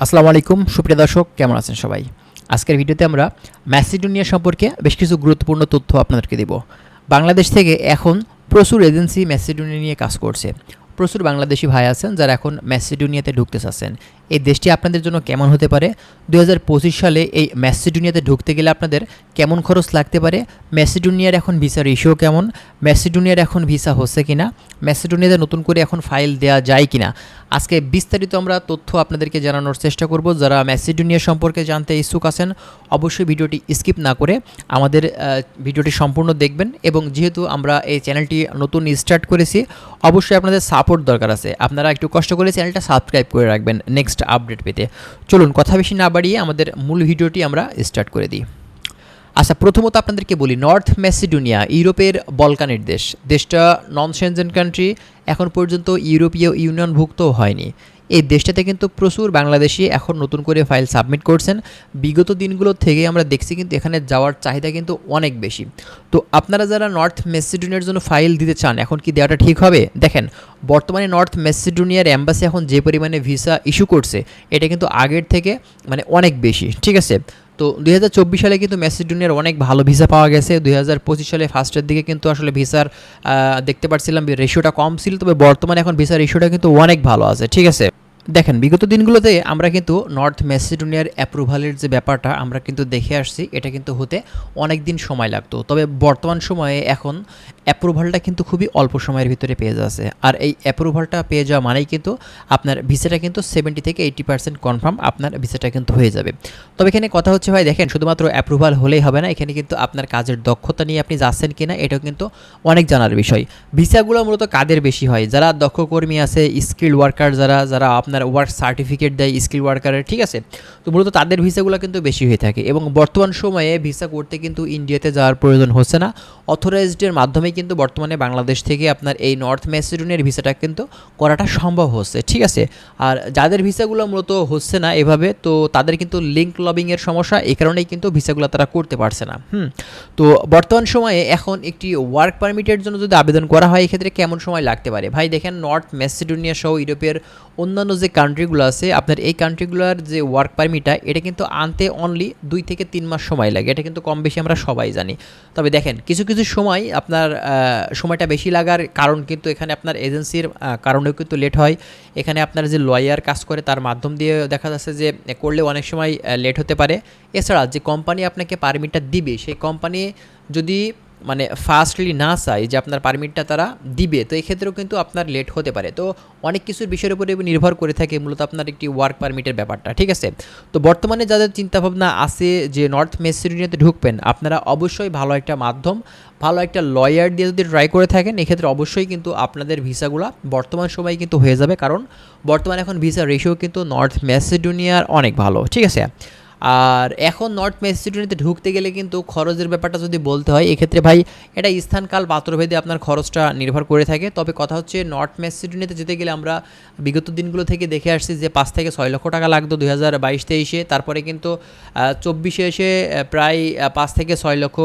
আসসালামু আলাইকুম, সুপ্রিয় দর্শক, কেমন আছেন সবাই? আজকের ভিডিওতে আমরা ম্যাসিডোনিয়া সম্পর্কে বেশ কিছু গুরুত্বপূর্ণ তথ্য আপনাদেরকে দেব। বাংলাদেশ থেকে এখন প্রচুর এজেন্সি ম্যাসিডোনিয়া নিয়ে কাজ করছে। প্রচুর বাংলাদেশি ভাই আছেন যারা এখন ম্যাসিডোনিয়াতে ঢুকতে চাচ্ছেন। এই দেশটি আপনাদের জন্য কেমন হতে পারে? দু হাজার পঁচিশ সালে এই ম্যাসিডোনিয়াতে ঢুকতে গেলে আপনাদের কেমন খরচ লাগতে পারে? ম্যাসিডোনিয়ার এখন ভিসা রেশিও কেমন? ম্যাসিডোনিয়ার এখন ভিসা হচ্ছে কি না ম্যাসিডোনিয়াতে নতুন করে এখন ফাইল দেওয়া যায় কি না আজকে বিস্তারিত আমরা তথ্য আপনাদেরকে জানানোর চেষ্টা করব। যারা ম্যাসিডোনিয়া সম্পর্কে জানতে ইচ্ছুক আছেন, অবশ্যই ভিডিওটি স্কিপ না করে আমাদের ভিডিওটি সম্পূর্ণ দেখবেন এবং যেহেতু আমরা এই চ্যানেলটি নতুন স্টার্ট করেছি, অবশ্যই আপনাদের সাপোর্ট দরকার আছে। আপনারা একটু কষ্ট করে চ্যানেলটা সাবস্ক্রাইব করে রাখবেন। নেক্সট আপডেট পেতে। চলুন, কথা বেশি না বাড়িয়ে আমাদের মূল ভিডিওটি আমরা স্টার্ট করে দিই। আচ্ছা প্রথমত আপনাদেরকে বলি নর্থ ম্যাসিডোনিয়া ইউরোপের বলকানের দেশ। দেশটা নন সেনজেন কান্ট্রি এখন পর্যন্ত ইউরোপীয় ইউনিয়নভুক্ত হয়নি। এই দেশটাতে কিন্তু প্রচুর বাংলাদেশি এখন নতুন করে ফাইল সাবমিট করছেন। বিগত দিনগুলো থেকে আমরা দেখছি কিন্তু এখানে যাওয়ার চাহিদা কিন্তু অনেক বেশি। তো আপনারা যারা নর্থ মেসিডোনিয়ার জন্য ফাইল দিতে চান, এখন কি দেওয়াটা ঠিক হবে? দেখেন, বর্তমানে নর্থ মেসিডোনিয়ার অ্যাম্বাসি এখন যে পরিমাণে ভিসা ইস্যু করছে, এটা কিন্তু আগের থেকে মানে অনেক বেশি, ঠিক আছে? তো দুই হাজার চব্বিশ সালে কিন্তু ম্যাসিডোনিয়ার অনেক ভালো ভিসা পাওয়া গেছে। দুই হাজার পঁচিশ সালে ফার্স্টের দিকে কিন্তু আসলে ভিসার দেখতে পাচ্ছিলাম রেশিওটা কম ছিল, তবে বর্তমানে এখন ভিসার রেশিওটা কিন্তু অনেক ভালো আছে, ঠিক আছে? দেখেন, বিগত দিনগুলোতে আমরা কিন্তু নর্থ ম্যাসিডোনিয়ার অ্যাপ্রুভালের যে ব্যাপারটা আমরা কিন্তু দেখে আসছি, এটা কিন্তু হতে অনেক দিন সময় লাগতো। তবে বর্তমান সময়ে এখন অ্যাপ্রুভালটা কিন্তু খুবই অল্প সময়ের ভিতরে পেয়ে যাচ্ছে। আর এই অ্যাপ্রুভালটা পেয়ে যাওয়া মানেই কিন্তু আপনার ভিসাটা কিন্তু সেভেন্টি থেকে এইটি পার্সেন্ট কনফার্ম আপনার ভিসাটা কিন্তু হয়ে যাবে। তবে এখানে কথা হচ্ছে ভাই, দেখেন, শুধুমাত্র অ্যাপ্রুভাল হলেই হবে না, এখানে কিন্তু আপনার কাজের দক্ষতা নিয়ে আপনি যাচ্ছেন কিনা, এটাও কিন্তু অনেক জানার বিষয়। ভিসাগুলো মূলত কাদের বেশি হয়? যারা দক্ষ কর্মী আছে স্কিল ওয়ার্কার যারা যারা আপনার ওয়ার্ক সার্টিফিকেট দেয় স্কিল ওয়ার্কারের ঠিক আছে? তো মূলত তাদের ভিসাগুলো কিন্তু বেশি হয়ে থাকে এবং বর্তমান সময়ে ভিসা করতে কিন্তু ইন্ডিয়াতে যাওয়ার প্রয়োজন হচ্ছে না। অথরাইজডের মাধ্যমে কিন্তু বর্তমানে বাংলাদেশ থেকে আপনার এই নর্থ ম্যাসিডোনিয়ার ভিসাটা কিন্তু করাটা সম্ভব হচ্ছে, ঠিক আছে? আর যাদের ভিসাগুলো মূলত হচ্ছে না এভাবে, তো তাদের কিন্তু লিঙ্ক লবিংয়ের সমস্যা, এই কারণেই কিন্তু ভিসাগুলো তারা করতে পারছে না, হুম? তো বর্তমান সময়ে এখন একটি ওয়ার্ক পারমিটের জন্য যদি আবেদন করা হয়, এক্ষেত্রে কেমন সময় লাগতে পারে? ভাই, দেখেন নর্থ ম্যাসিডোনিয়া সহ ইউরোপের অন্যান্য যে কান্ট্রিগুলো আছে, আপনার এই কান্ট্রিগুলোর যে ওয়ার্ক পারমিটটা এটা কিন্তু আনতে অনলি দুই থেকে তিন মাস সময় লাগে। এটা কিন্তু কম বেশি আমরা সবাই জানি। তবে দেখেন, কিছু কিছু সময় আপনার সময়টা বেশি লাগার কারণ কিন্তু এখানে আপনার এজেন্সির কারণেও কিন্তু লেট হয়। এখানে আপনার যে লয়ার কাজ করে, তার মাধ্যম দিয়ে দেখা যাচ্ছে যে করলে অনেক সময় লেট হতে পারে। এছাড়া যে কোম্পানি আপনাকে পারমিটটা দিবে, সেই কোম্পানি যদি মানে ফাস্টলি না চাই যে আপনার পারমিটটা তারা দিবে, তো এক্ষেত্রেও কিন্তু আপনার লেট হতে পারে। তো অনেক কিছুর বিষয়ের উপরে নির্ভর করে থাকে মূলত আপনার একটি ওয়ার্ক পারমিটের ব্যাপারটা, ঠিক আছে? তো বর্তমানে যাদের চিন্তাভাবনা আছে যে নর্থ মেসিডোনিয়াতে ঢুকবেন, আপনারা অবশ্যই ভালো একটা মাধ্যম, ভালো একটা লয়ার দিয়ে যদি ট্রাই করে থাকেন, এক্ষেত্রে অবশ্যই কিন্তু আপনাদের ভিসাগুলো বর্তমান সময়ে কিন্তু হয়ে যাবে। কারণ বর্তমানে এখন ভিসা রেশিও কিন্তু নর্থ মেসিডোনিয়ার অনেক ভালো, ঠিক আছে? আর এখন নর্থ মেসিডোনিয়াতে ঢুকতে গেলে কিন্তু খরচের ব্যাপারটা যদি বলতে হয়, এক্ষেত্রে ভাই এটা স্থানকাল পাত্রভেদে আপনার খরচটা নির্ভর করে থাকে। তবে কথা হচ্ছে নর্থ মেসিডোনিয়াতে যেতে গেলে আমরা বিগত দিনগুলো থেকে দেখে আসছি যে পাঁচ থেকে ছয় লক্ষ টাকা লাগতো দুই হাজার বাইশ তেইশে। তারপরে কিন্তু চব্বিশে এসে প্রায় পাঁচ থেকে ছয় লক্ষ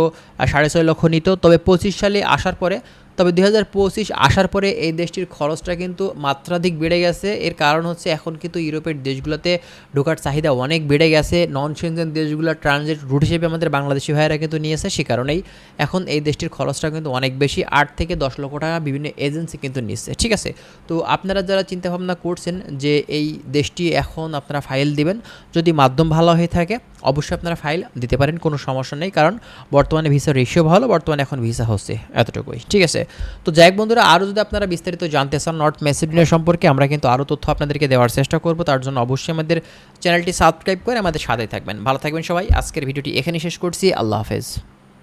সাড়ে ছয় লক্ষ নিত। তবে পঁচিশ সালে আসার পরে তবে দুই হাজার পঁচিশ আসার পরে এই দেশটির খরচটা কিন্তু মাত্রাধিক বেড়ে গেছে। এর কারণ হচ্ছে এখন কিন্তু ইউরোপের দেশগুলোতে ঢোকার চাহিদা অনেক বেড়ে গেছে। নন সেনজেন দেশগুলো ট্রানজিট রুট হিসেবে আমাদের বাংলাদেশি ভাইয়েরা কিন্তু নিয়েছে সে কারণেই এখন এই দেশটির খরচটা কিন্তু অনেক বেশি। আট থেকে দশ লক্ষ টাকা বিভিন্ন এজেন্সি কিন্তু নিচ্ছে, ঠিক আছে? তো আপনারা যারা চিন্তাভাবনা করছেন যে এই দেশটি এখন আপনারা ফাইল দিবেন, যদি মাধ্যম ভালো হয়ে থাকে অবশ্যই আপনারা ফাইল দিতে পারেন, কোনো সমস্যা নেই, কারণ বর্তমানে ভিসা রেশিও ভালো, বর্তমানে এখন ভিসা হচ্ছে এতটুকুই, ঠিক আছে? তো যাই হোক বন্ধুরা, আরও যদি আপনারা বিস্তারিত জানতে চান নর্থ মেসিডোনিয়া সম্পর্কে, আমরা কিন্তু আরও তথ্য আপনাদেরকে দেওয়ার চেষ্টা করব, তার জন্য অবশ্যই আমাদের চ্যানেলটি সাবস্ক্রাইব করে আমাদের সাথে থাকবেন। ভালো থাকবেন সবাই, আজকের ভিডিওটি এখানে শেষ করছি, আল্লাহ হাফেজ।